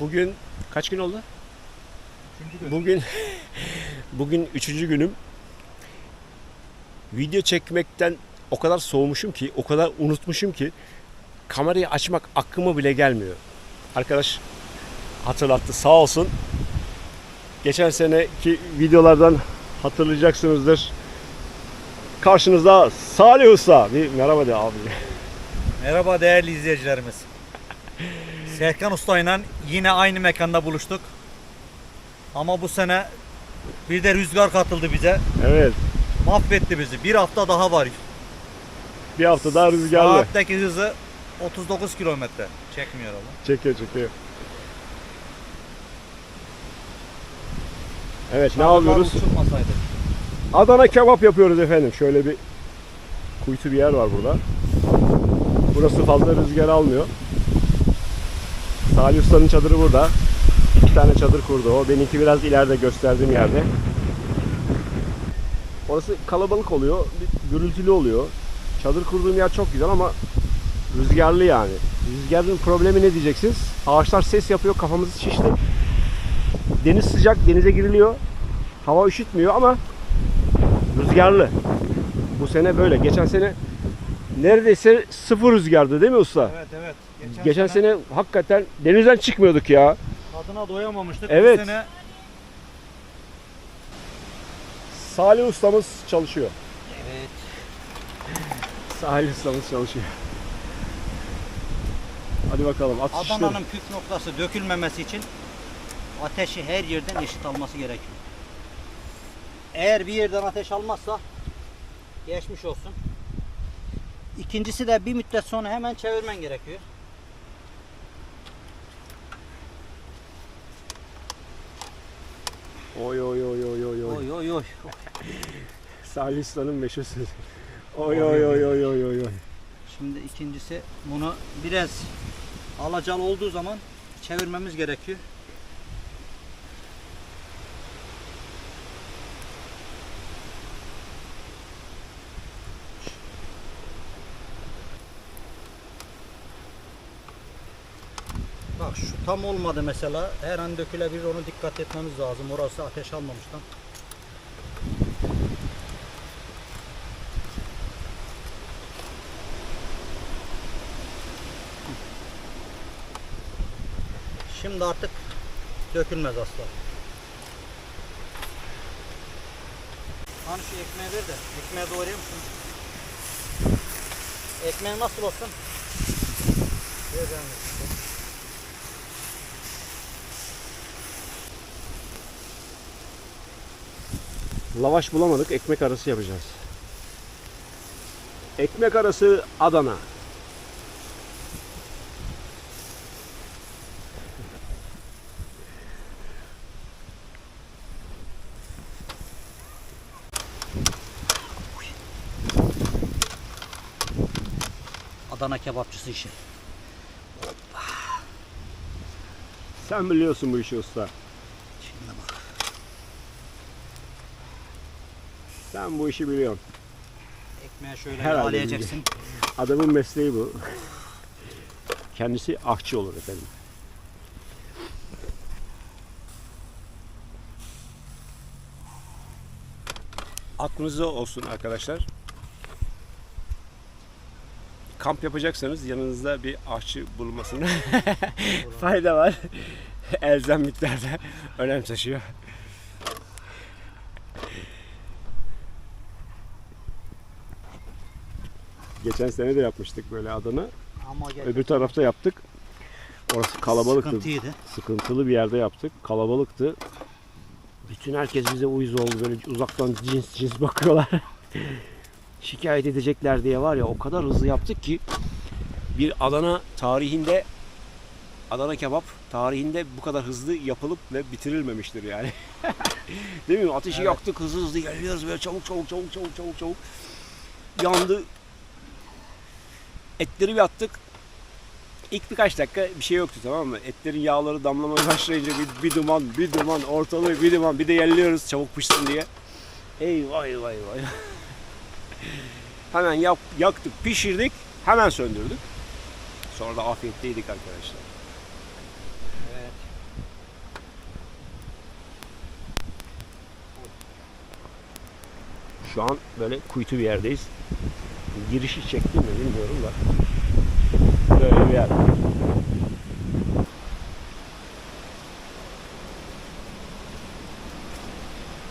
Bugün kaç gün oldu? Üçüncü gün. Bugün bugün üçüncü günüm. Video çekmekten o kadar soğumuşum ki, o kadar unutmuşum ki kamerayı açmak aklıma bile gelmiyor. Arkadaş hatırlattı sağ olsun. Geçen seneki videolardan hatırlayacaksınızdır. Karşınızda Salih Usta. Bir merhaba de abi. Merhaba değerli izleyicilerimiz. Serkan Usta ile yine aynı mekanda buluştuk. Ama bu sene bir de rüzgar katıldı bize. Evet. Mahvetti bizi. Bir hafta daha var. Bir hafta daha rüzgarlı. Saatteki hızı 39 kilometre. Çekmiyor ama. Çekiyor çekiyor. Evet ne yapıyoruz? Uçurmasaydı. Adana kebap yapıyoruz efendim. Şöyle bir kuytu bir yer var burada. Burası fazla rüzgar almıyor. Salih Usta'nın çadırı burada. İki tane çadır kurdu o. Benimki biraz ileride gösterdiğim yerde. Orası kalabalık oluyor. Gürültülü oluyor. Çadır kurduğum yer çok güzel ama rüzgarlı yani. Rüzgarın problemi ne diyeceksiniz? Ağaçlar ses yapıyor, kafamızı şişti. Deniz sıcak, denize giriliyor. Hava üşütmüyor ama rüzgarlı. Bu sene böyle. Geçen sene neredeyse sıfır rüzgardı değil mi usta? Evet evet. Geçen, sene, hakikaten denizden çıkmıyorduk ya. tadına doyamamıştık. Evet. Bu sene Salih ustamız çalışıyor. evet. Salih ustamız çalışıyor. Hadi bakalım at. Adana'nın püf noktası dökülmemesi için ateşi her yerden eşit alması gerekiyor. Eğer bir yerden ateş almazsa geçmiş olsun. İkincisi de bir müddet sonra hemen çevirmen gerekiyor. Oy oy oy oy oy oy. Oy oy oy. Salih ustanın meşhur sözü. Oy oy oy oy oy oy oy. Şimdi ikincisi bunu biraz alacalı olduğu zaman çevirmemiz gerekiyor. Bak şu tam olmadı mesela. Her an dökülebilir onu dikkat etmemiz lazım. Orası ateş almamıştan. Şimdi artık dökülmez asla. Hani şu ekmeği ver de ekmeği doğrayayım şunu. Ekmeğin nasıl olsun? Ver Lavaş bulamadık. Ekmek arası yapacağız. Ekmek arası Adana. Adana kebapçısı işi. Sen biliyorsun bu işi usta. Şimdi bak. Sen bu işi biliyorsun. Ekmeği şöyle Herhalde. Adamın mesleği bu. Kendisi ahçı olur efendim. Aklınızda olsun arkadaşlar. Kamp yapacaksanız yanınızda bir ahçı bulunmasına fayda var. Elzem miktarda önem taşıyor. Geçen sene de yapmıştık böyle Adana. Ama gel. Öbür tarafta yaptık. Orası kalabalıktı. Sıkıntıydı. Sıkıntılı bir yerde yaptık. Kalabalıktı. Bütün herkes bize uyuz oldu. Böyle uzaktan cins cins bakıyorlar. Şikayet edecekler diye var ya o kadar hızlı yaptık ki bir Adana tarihinde Adana kebap tarihinde bu kadar hızlı yapılıp ve bitirilmemiştir yani. Değil mi? Ateşi yaktık hızlı hızlı geliyoruz böyle çabuk çabuk çabuk çabuk çabuk çabuk. Yandı. Etleri bir attık. İlk birkaç dakika bir şey yoktu tamam mı? Etlerin yağları damlamaya başlayınca bir, bir duman, bir duman, ortalığı bir duman. Bir de yelliyoruz çabuk pişsin diye. Ey vay vay hemen yap, yaktık, pişirdik, hemen söndürdük. Sonra da afiyetteydik arkadaşlar. Evet. Şu an böyle kuytu bir yerdeyiz. Girişi çekti mi bilmiyorum da. Böyle bir yer.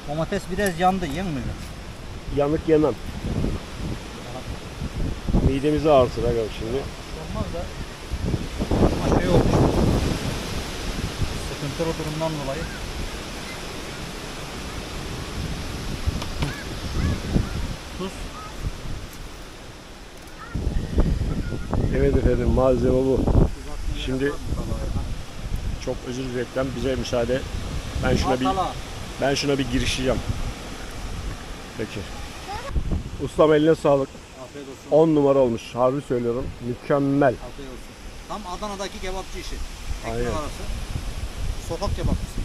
Domates biraz yandı yiyin mi? Yanık yemem. Midemizi ağrıtır aga şimdi. Olmaz da. Ama şey olmuş. Sıkıntılı durumdan dolayı. Tuz. Evet efendim malzeme bu. Şimdi çok özür dilerim bize müsaade. Ben şuna bir ben şuna bir girişeceğim. Peki. Ustam eline sağlık. Afiyet olsun. 10 numara olmuş. Harbi söylüyorum. Mükemmel. Afiyet olsun. Tam Adana'daki kebapçı işi. Ekmek Aynen. arası. Sokak kebapçısı.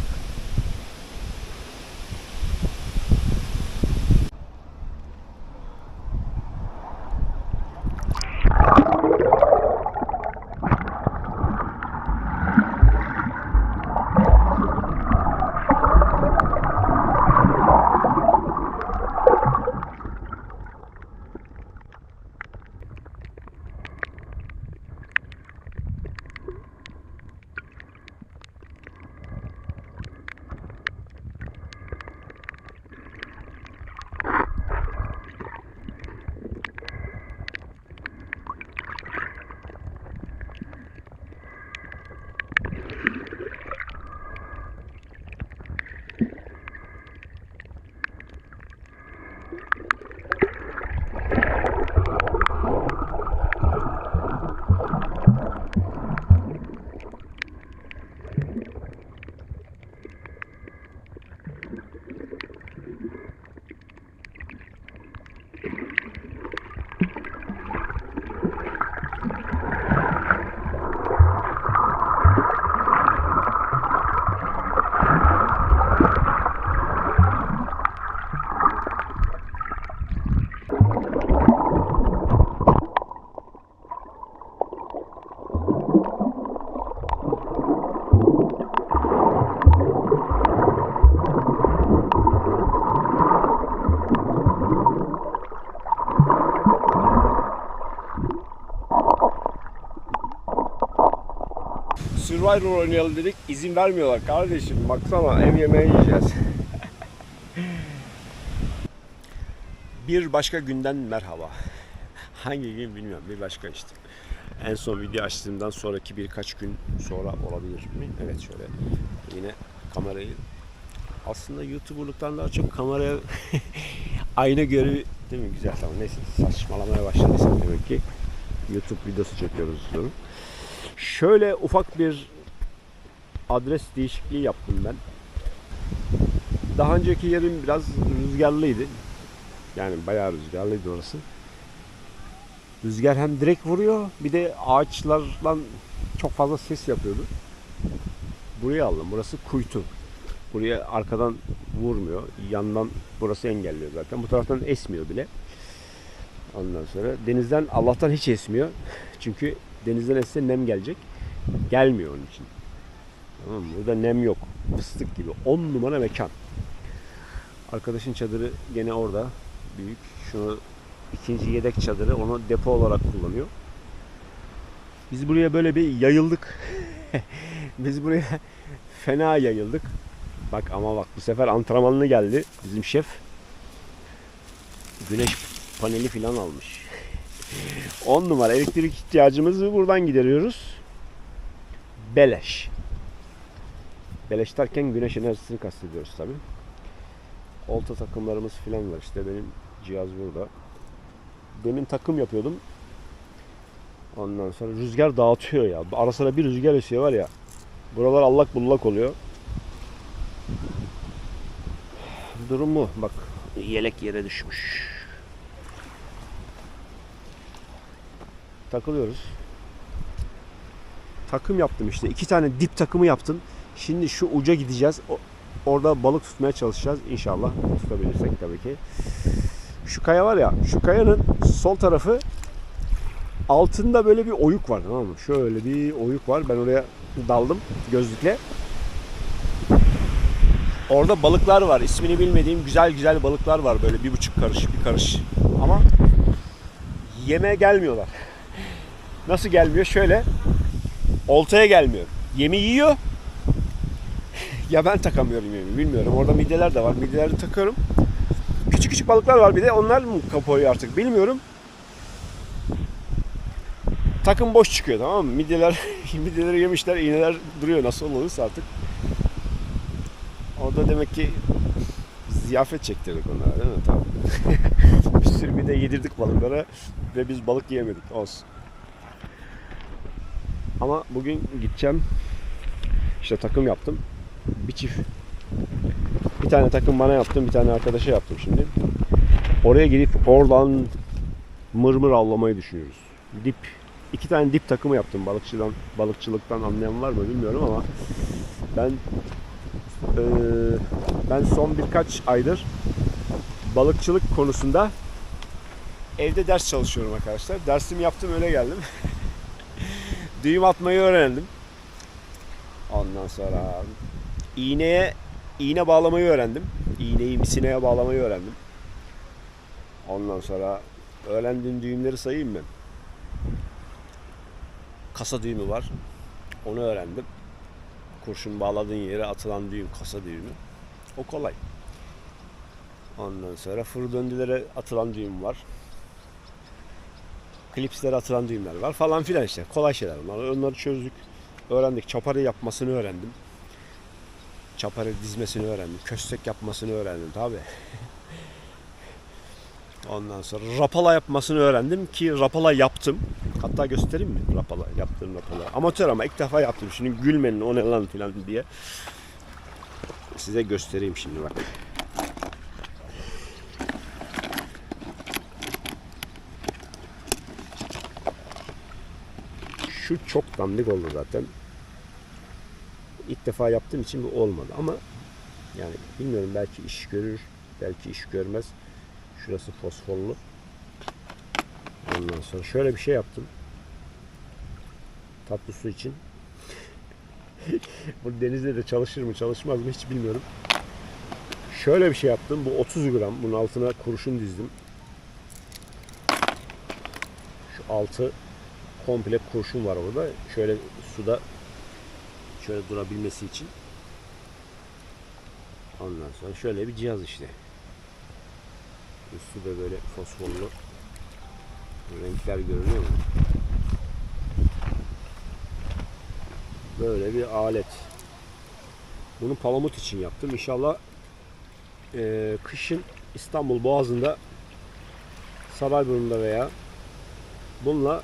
Survivor oynayalım dedik. izin vermiyorlar kardeşim. Baksana ev yemeği yiyeceğiz. bir başka günden merhaba. Hangi gün bilmiyorum. Bir başka işte. En son video açtığımdan sonraki birkaç gün sonra olabilir mi? Evet şöyle yine kamerayı aslında YouTuber'lıktan daha çok kameraya ayna görevi değil mi? Güzel tamam neyse saçmalamaya başladıysam demek ki YouTube videosu çekiyoruz diyorum. Şöyle ufak bir adres değişikliği yaptım ben. Daha önceki yerim biraz rüzgarlıydı. Yani bayağı rüzgarlıydı orası. Rüzgar hem direkt vuruyor bir de ağaçlardan çok fazla ses yapıyordu. Buraya aldım. Burası kuytu. Buraya arkadan vurmuyor. Yandan burası engelliyor zaten. Bu taraftan esmiyor bile. Ondan sonra denizden Allah'tan hiç esmiyor. Çünkü denizden esse nem gelecek. Gelmiyor onun için. Tamam mı? Burada nem yok. Fıstık gibi. 10 numara mekan. Arkadaşın çadırı gene orada. Büyük. Şunu ikinci yedek çadırı. Onu depo olarak kullanıyor. Biz buraya böyle bir yayıldık. Biz buraya fena yayıldık. Bak ama bak bu sefer antrenmanlı geldi bizim şef. Güneş paneli falan almış. 10 numara elektrik ihtiyacımızı buradan gideriyoruz. Beleş. Beleş derken güneş enerjisini kastediyoruz tabi. Olta takımlarımız falan var işte benim cihaz burada. Demin takım yapıyordum. Ondan sonra rüzgar dağıtıyor ya. Ara sıra bir rüzgar esiyor var ya. Buralar allak bullak oluyor. Durum bu. Bak yelek yere düşmüş. takılıyoruz. Takım yaptım işte. iki tane dip takımı yaptım. Şimdi şu uca gideceğiz. Orada balık tutmaya çalışacağız inşallah. Tutabilirsek tabii ki. Şu kaya var ya, şu kayanın sol tarafı altında böyle bir oyuk var tamam mı? Şöyle bir oyuk var. Ben oraya daldım gözlükle. Orada balıklar var. İsmini bilmediğim güzel güzel balıklar var. Böyle bir buçuk karış, bir karış. Ama yeme gelmiyorlar. Nasıl gelmiyor? Şöyle. Oltaya gelmiyor. Yemi yiyor. ya ben takamıyorum yemi. Bilmiyorum. Orada midyeler de var. Midyeleri takıyorum. Küçük küçük balıklar var bir de. Onlar mı kapıyor artık bilmiyorum. Takım boş çıkıyor tamam mı? Midyeler, midyeleri yemişler, iğneler duruyor nasıl olursa artık. Orada demek ki ziyafet çektirdik onlara değil mi? Tamam. bir sürü bir de yedirdik balıklara ve biz balık yiyemedik. Olsun. Ama bugün gideceğim. İşte takım yaptım. Bir çift. Bir tane takım bana yaptım, bir tane arkadaşa yaptım şimdi. Oraya gidip oradan mırmır avlamayı düşünüyoruz. Dip iki tane dip takımı yaptım balıkçıdan balıkçılıktan anlayan var mı bilmiyorum ama ben eee, ben son birkaç aydır balıkçılık konusunda evde ders çalışıyorum arkadaşlar. Dersimi yaptım öyle geldim. Düğüm atmayı öğrendim. Ondan sonra iğneye iğne bağlamayı öğrendim. İğneyi misineye bağlamayı öğrendim. Ondan sonra öğrendiğim düğümleri sayayım mı? Kasa düğümü var. Onu öğrendim. Kurşun bağladığın yere atılan düğüm kasa düğümü. O kolay. Ondan sonra fır döndülere atılan düğüm var. Klipslere atılan düğümler var falan filan işte. Kolay şeyler bunlar. Onları çözdük. Öğrendik. Çaparı yapmasını öğrendim. Çaparı dizmesini öğrendim. Köstek yapmasını öğrendim tabi. Ondan sonra rapala yapmasını öğrendim ki rapala yaptım. Hatta göstereyim mi rapala yaptığım rapala. Amatör ama ilk defa yaptım. Şimdi gülmenin o ne lan filan diye. Size göstereyim şimdi bak. Şu çok dandik oldu zaten. İlk defa yaptığım için bu olmadı ama yani bilmiyorum belki iş görür, belki iş görmez. Şurası fosforlu. Ondan sonra şöyle bir şey yaptım. Tatlı su için. Bu denizde de çalışır mı çalışmaz mı hiç bilmiyorum. Şöyle bir şey yaptım. Bu 30 gram. Bunun altına kurşun dizdim. Şu altı komple kurşun var orada. Şöyle suda şöyle durabilmesi için. Ondan sonra şöyle bir cihaz işte. Üstü de böyle fosforlu. Renkler görünüyor mu? Böyle bir alet. Bunu palamut için yaptım. İnşallah eee, kışın İstanbul Boğazı'nda Sarayburnu'nda veya bununla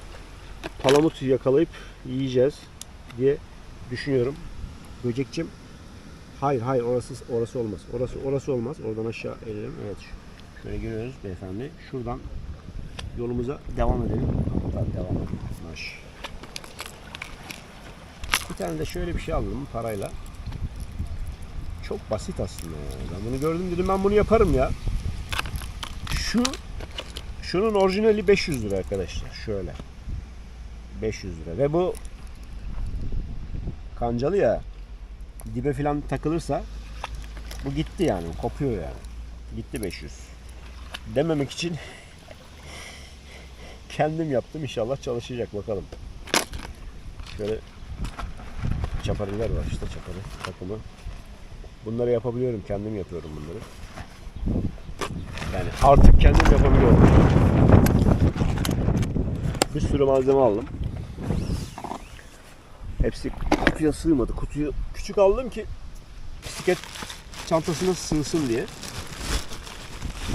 palamut yakalayıp yiyeceğiz diye düşünüyorum. Böcekçim Hayır hayır orası orası olmaz. Orası orası olmaz. Oradan aşağı inelim. Evet. Şöyle giriyoruz beyefendi. Şuradan yolumuza devam edelim. Buradan devam edelim. Maş. Bir tane de şöyle bir şey aldım parayla. Çok basit aslında. Ben bunu gördüm dedim ben bunu yaparım ya. Şu şunun orijinali 500 lira arkadaşlar. Şöyle. 500 lira. Ve bu kancalı ya dibe falan takılırsa bu gitti yani. Kopuyor yani. Gitti 500. Dememek için kendim yaptım. İnşallah çalışacak bakalım. Şöyle çaparılar var işte çaparı takımı. Bunları yapabiliyorum. Kendim yapıyorum bunları. Yani artık kendim yapabiliyorum. Bir sürü malzeme aldım. Hepsi kutuya sığmadı. Kutuyu küçük aldım ki bisiklet çantasına sığsın diye.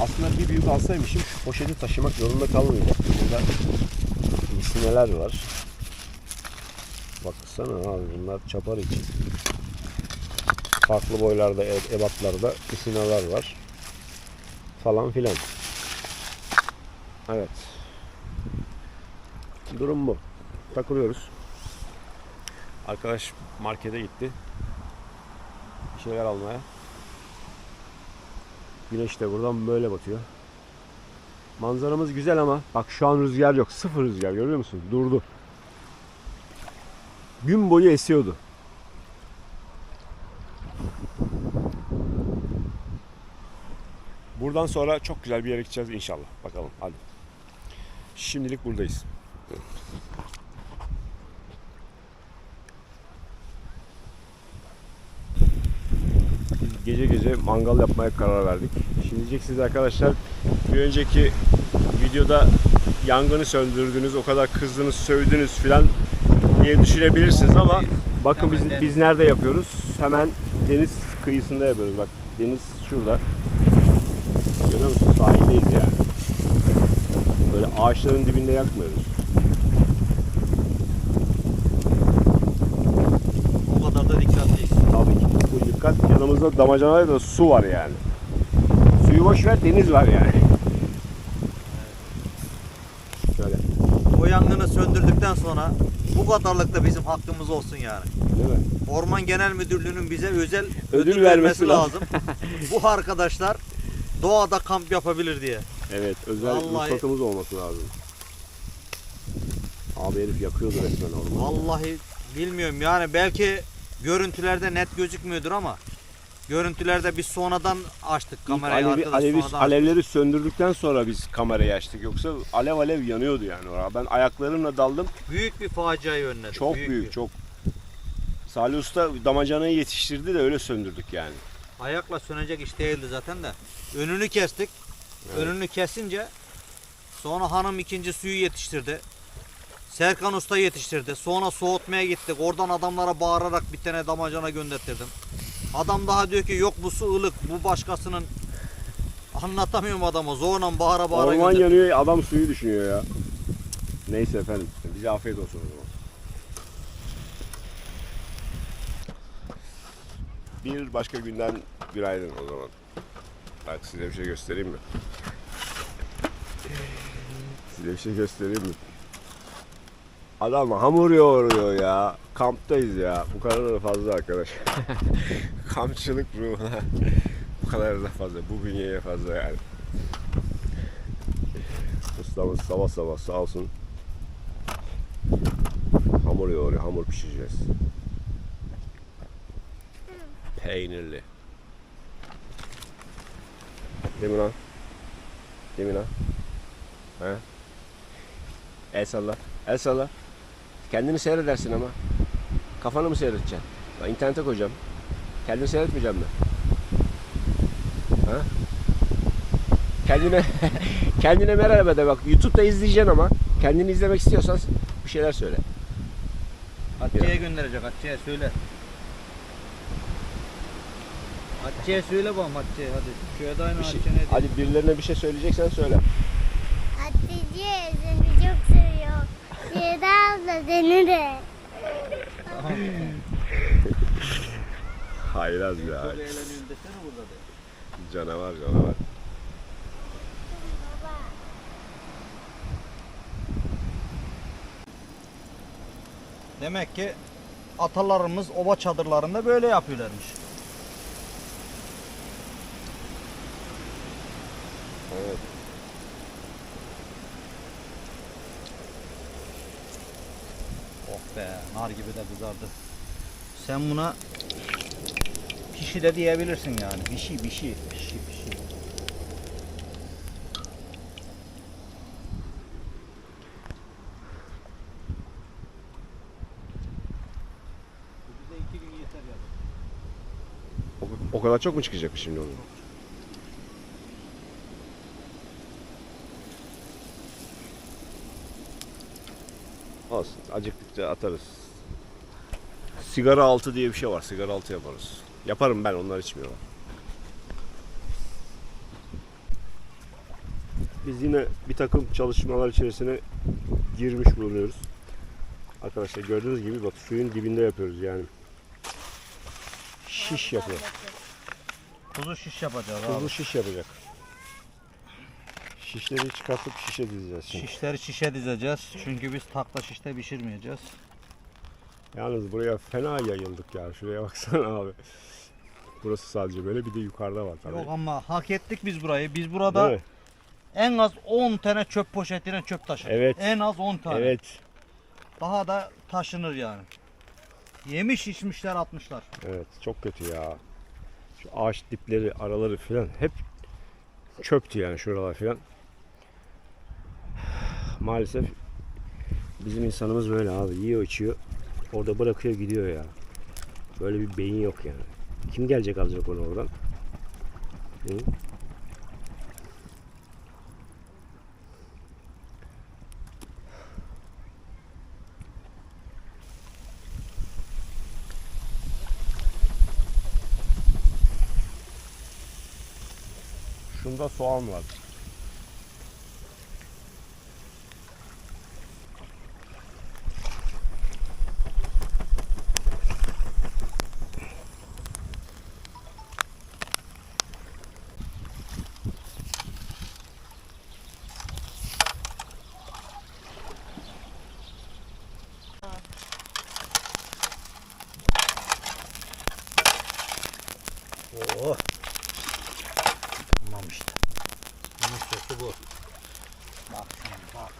Aslında bir büyük alsaymışım şu poşeti taşımak zorunda kalmayacaktım. Burada misineler var. Baksana abi bunlar çapar için. Farklı boylarda, ebatlarda misinalar var. Falan filan. Evet. Durum bu. Takılıyoruz. Arkadaş markete gitti. Bir şeyler almaya. Güneş de buradan böyle batıyor. Manzaramız güzel ama bak şu an rüzgar yok. Sıfır rüzgar görüyor musun? Durdu. Gün boyu esiyordu. buradan sonra çok güzel bir yere gideceğiz inşallah. Bakalım hadi. Şimdilik buradayız. Gece mangal yapmaya karar verdik. Şimdi diyeceksiniz arkadaşlar bir önceki videoda yangını söndürdünüz, o kadar kızdınız, sövdünüz filan diye düşünebilirsiniz ama bakın biz, biz nerede yapıyoruz? Hemen deniz kıyısında yapıyoruz. Bak deniz şurada. Görüyor musun? Sahildeyiz yani. Böyle ağaçların dibinde yakmıyoruz. O kadar da dikkatliyiz. Tabii ki. Bu dikkat yanımızda damacanayla da su var yani. Suyu boş ver deniz var yani. Şöyle O yangını söndürdükten sonra bu kadarlık da bizim hakkımız olsun yani. değil mi? Orman Genel Müdürlüğü'nün bize özel Ödül ödül, vermesi vermesi lazım. bu arkadaşlar doğada kamp yapabilir diye. Evet özel Vallahi- ruhsatımız olması lazım. Abi herif yakıyordu resmen ormanı. Vallahi bilmiyorum yani belki görüntülerde net gözükmüyordur ama görüntülerde biz sonradan açtık kamerayı alevi, arkadaş alevi, sonradan alevleri söndürdükten sonra biz kamerayı açtık. Yoksa alev alev yanıyordu yani orada. Ben ayaklarımla daldım. açtık. büyük bir faciayı önledik. Çok büyük, bir. çok. Salih Usta damacanayı yetiştirdi de öyle söndürdük yani. Ayakla sönecek iş değildi zaten de. Önünü kestik. Önünü kesince sonra hanım ikinci suyu yetiştirdi. Serkan Usta yetiştirdi. Sonra soğutmaya gittik. Oradan adamlara bağırarak bir tane damacana gönderttirdim. Adam daha diyor ki yok bu su ılık. Bu başkasının anlatamıyorum adama. Zorla bağıra bağıra Orman gönderttim. yanıyor adam suyu düşünüyor ya. Neyse efendim. Bize afiyet olsun o zaman. Bir başka günden günaydın o zaman. Bak size bir şey göstereyim mi? Size bir şey göstereyim mi? Adam hamur yoğuruyor ya. Kamptayız ya. Bu kadar da fazla arkadaş. Kampçılık ruhuna. Bu kadar da fazla. Bu bünyeye fazla yani. Ustamız sabah sabah sağ olsun. Hamur yoğuruyor. Hamur pişireceğiz. Peynirli. Değil mi lan? Değil mi lan? He? El salla. El salla. Kendini seyredersin ama. Kafanı mı seyredeceksin? Ben internete koyacağım. Kendini seyretmeyeceğim mi? Ha? Kendine kendine merhaba de bak. YouTube'da izleyeceksin ama kendini izlemek istiyorsan bir şeyler söyle. Hatice'ye gönderecek. Hatice'ye söyle. Hatice'ye söyle bakalım Hatice'ye hadi. Şöyle de aynı Bir şey-? Hadi birilerine bir şey söyleyeceksen söyle. Hatice. Ceyda abla seni de. Haylaz ya. Canavar canavar. Demek ki atalarımız oba çadırlarında böyle yapıyorlarmış. Evet. Oh be nar gibi de kızardı. Sen buna pişi de diyebilirsin yani. Pişi pişi. Pişi pişi. O kadar çok mu çıkacak şimdi onun? Olsun. Acıktıkça atarız. Sigara altı diye bir şey var. Sigara altı yaparız. Yaparım ben. Onlar içmiyorlar. Biz yine bir takım çalışmalar içerisine girmiş bulunuyoruz. Arkadaşlar gördüğünüz gibi bak suyun dibinde yapıyoruz yani. Şiş yapıyor. Kuzu şiş yapacağız abi. şiş yapacak. Şişleri çıkartıp şişe dizeceğiz şimdi. Şişleri şişe dizeceğiz. Çünkü biz takla şişte pişirmeyeceğiz. Yalnız buraya fena yayıldık ya. Şuraya baksana abi. Burası sadece böyle bir de yukarıda var tabii. Yok ama hak ettik biz burayı. Biz Değil burada mi? en az 10 tane çöp poşetine çöp taşıdık. Evet. En az 10 tane. Evet. Daha da taşınır yani. Yemiş içmişler atmışlar. Evet. Çok kötü ya. Şu ağaç dipleri, araları falan hep çöptü yani şuralar filan. Maalesef bizim insanımız böyle abi. Yiyor içiyor. Orada bırakıyor gidiyor ya. Böyle bir beyin yok yani. Kim gelecek alacak onu oradan? Hı? Şunda soğan var. Oh. Tamam işte. Bunun sosu bu. Bak şimdi bak.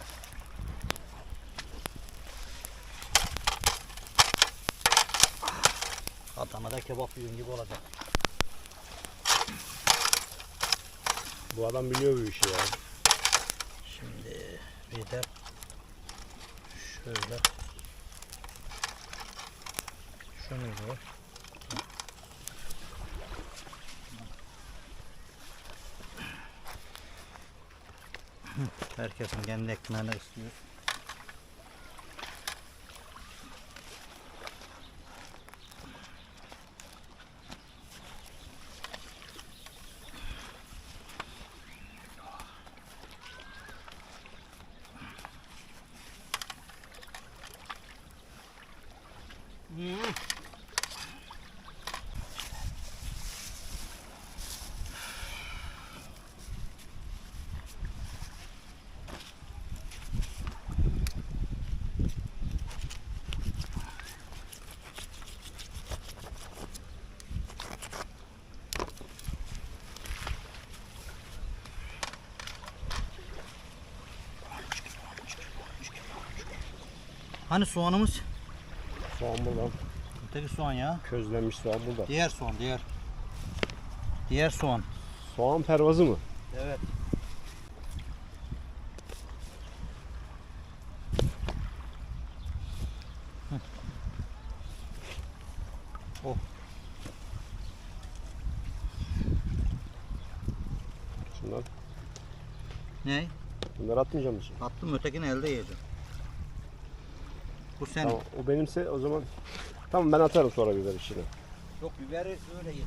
Adana'da kebap yiyin gibi olacak. Bu adam biliyor bu işi ya. Şimdi bir de şöyle şunu da Herkesin kendi ekmeğini istiyor. Hani soğanımız? Soğan burada. Öteki soğan ya. Közlenmiş soğan burada. Diğer soğan, diğer. Diğer soğan. Soğan pervazı mı? Evet. Şunlar. Ne? Bunları atmayacağım mısın? Attım ötekini elde yiyeceğim. Bu senin. Tamam, o benimse o zaman tamam ben atarım sonra biber içine. Yok biberi öyle yesin.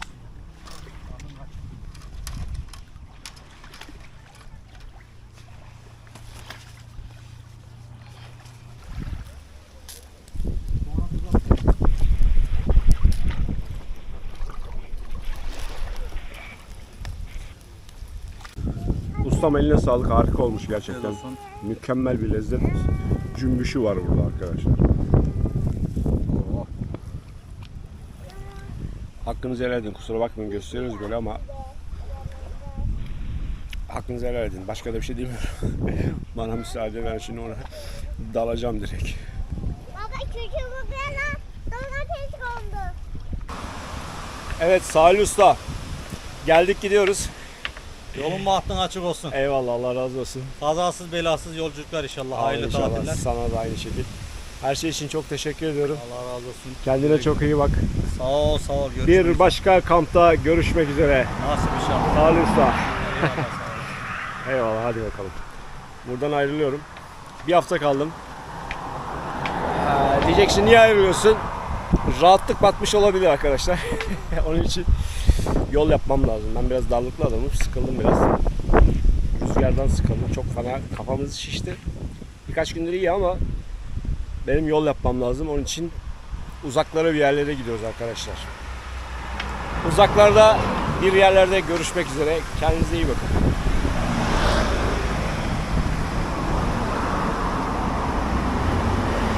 Ustam eline sağlık harika olmuş gerçekten. Mükemmel bir lezzet cümbüşü var burada arkadaşlar. Oo. Hakkınızı helal edin. Kusura bakmayın gösteriyoruz böyle ama hakkınızı helal edin. Başka da bir şey demiyorum. Bana müsaade ben şimdi ona dalacağım direkt. Baba çocuğumuzla domates kondu. Evet Salih Usta. Geldik gidiyoruz. Yolun bahtın açık olsun. Eyvallah Allah razı olsun. Kazasız belasız yolculuklar inşallah. Hayırlı İnşallah. tatiller. Sana da aynı şekilde. Her şey için çok teşekkür ediyorum. Allah razı olsun. Kendine çok iyi bak. Sağ ol sağ ol. Görüşmek Bir başka kampta görüşmek üzere. Nasip inşallah. Usta. Eyvallah, sağ ol. Eyvallah hadi bakalım. Buradan ayrılıyorum. Bir hafta kaldım. Ee, diyeceksin niye ayrılıyorsun? Rahatlık batmış olabilir arkadaşlar. Onun için yol yapmam lazım. Ben biraz darlıklı adamım. Sıkıldım biraz. Rüzgardan sıkıldım. Çok fena kafamız şişti. Birkaç gündür iyi ama benim yol yapmam lazım. Onun için uzaklara bir yerlere gidiyoruz arkadaşlar. Uzaklarda bir yerlerde görüşmek üzere. Kendinize iyi bakın.